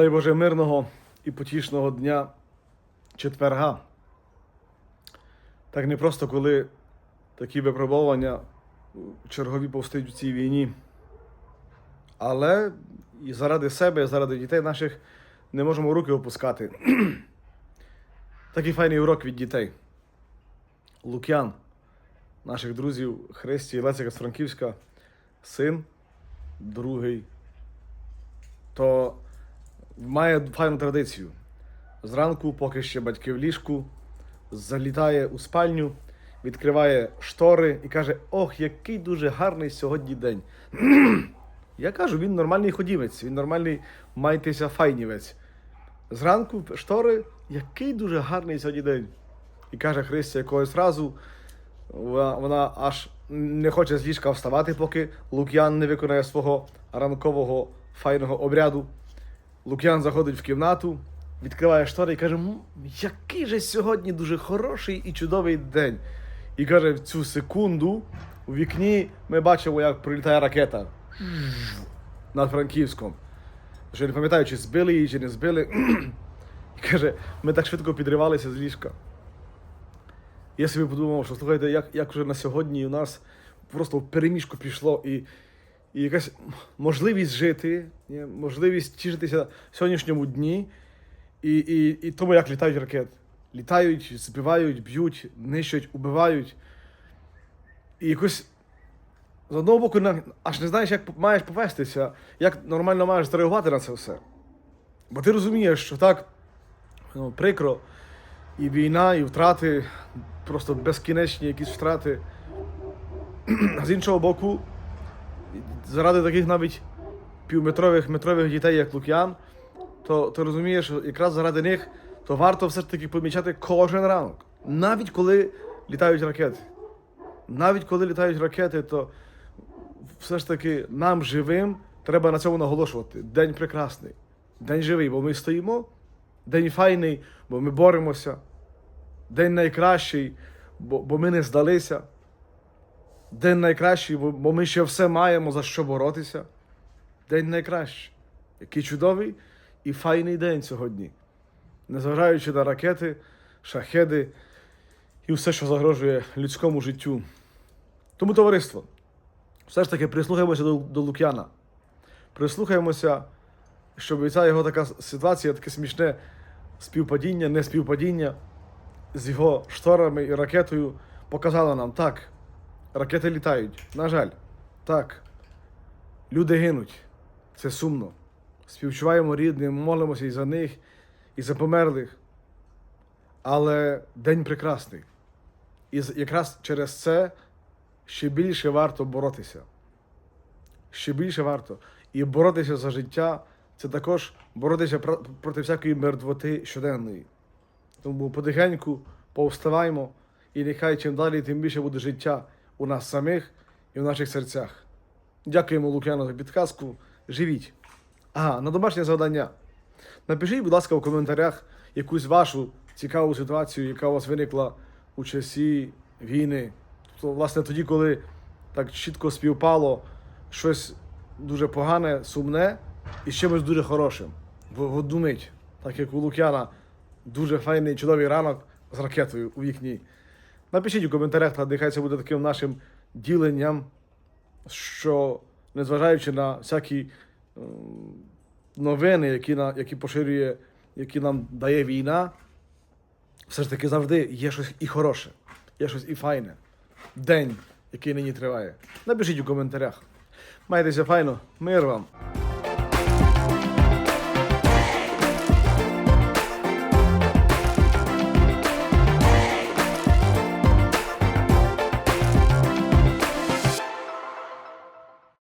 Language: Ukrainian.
Дай Боже мирного і потішного дня четверга. Так не просто коли такі випробування чергові повстають в цій війні. Але і заради себе, і заради дітей наших не можемо руки опускати. Такий файний урок від дітей. Лук'ян, наших друзів Христі і Лесика з Франківська, син, другий, то має файну традицію. Зранку, поки ще батьки в ліжку, залітає у спальню, відкриває штори і каже: Ох, який дуже гарний сьогодні день. Я кажу, він нормальний ходівець, він нормальний майтеся файнівець. Зранку штори, який дуже гарний сьогодні день. І каже Христя якогось разу, вона, вона аж не хоче з ліжка вставати, поки Лук'ян не виконає свого ранкового файного обряду. Лук'ян заходить в кімнату, відкриває штори і каже: який же сьогодні дуже хороший і чудовий день. І каже, в цю секунду у вікні ми бачимо, як прилітає ракета над Франківськом. Вже не пам'ятаю, чи збили її, чи не збили. І каже, ми так швидко підривалися з ліжка. Я собі подумав, що слухайте, як, як вже на сьогодні у нас просто в переміжку пішло і, і якась можливість жити, можливість тішитися в сьогоднішньому дні і, і, і тому, як літають ракети. Літають, збивають, б'ють, нищать, убивають. І якось з одного боку, аж не знаєш, як маєш повестися, як нормально маєш зреагувати на це все. Бо ти розумієш, що так ну, прикро, і війна, і втрати, просто безкінечні якісь втрати. З іншого боку, заради таких навіть півметрових метрових дітей, як Лук'ян, то ти розумієш, що якраз заради них то варто все ж таки помічати кожен ранок. Навіть коли літають ракети. Навіть коли літають ракети, то все ж таки нам живим треба на цьому наголошувати. День прекрасний, день живий, бо ми стоїмо, день файний, бо ми боремося, день найкращий, бо, бо ми не здалися. День найкращий, бо, ми ще все маємо за що боротися. День найкращий. Який чудовий і файний день сьогодні. Незважаючи на ракети, шахеди і все, що загрожує людському життю. Тому, товариство, все ж таки прислухаємося до, до Лук'яна. Прислухаємося, щоб ця його така ситуація, таке смішне співпадіння, не співпадіння з його шторами і ракетою показала нам так. Ракети літають. На жаль, так. Люди гинуть. Це сумно. Співчуваємо рідним, молимося і за них, і за померлих. Але день прекрасний. І якраз через це ще більше варто боротися. Ще більше варто. І боротися за життя це також боротися проти всякої мертвоти щоденної. Тому потихеньку повставаймо, і нехай чим далі, тим більше буде життя у нас самих і в наших серцях. Дякуємо Лук'яну за підказку. Живіть. Ага, на домашнє завдання. Напишіть, будь ласка, у коментарях якусь вашу цікаву ситуацію, яка у вас виникла у часі війни. Тобто, власне, тоді, коли так чітко співпало щось дуже погане, сумне і з чимось дуже хорошим. В одну мить, так як у Лук'яна, дуже файний, чудовий ранок з ракетою у вікні. Напишіть у коментарях, та нехай це буде таким нашим діленням, що незважаючи на всякі новини, які, на, які поширює, які нам дає війна, все ж таки завжди є щось і хороше, є щось і файне. День, який нині триває. Напишіть у коментарях. Майтеся файно, мир вам!